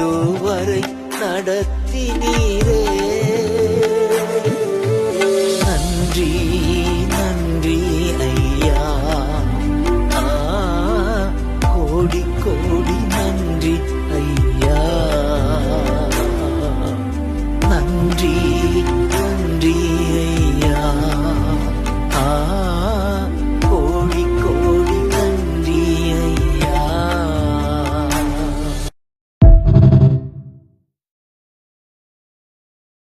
இதுவரை நடத்தி நீரே நன்றி நன்றி ஐயா. கோடி கோடி நன்றி ஐயா. நன்றி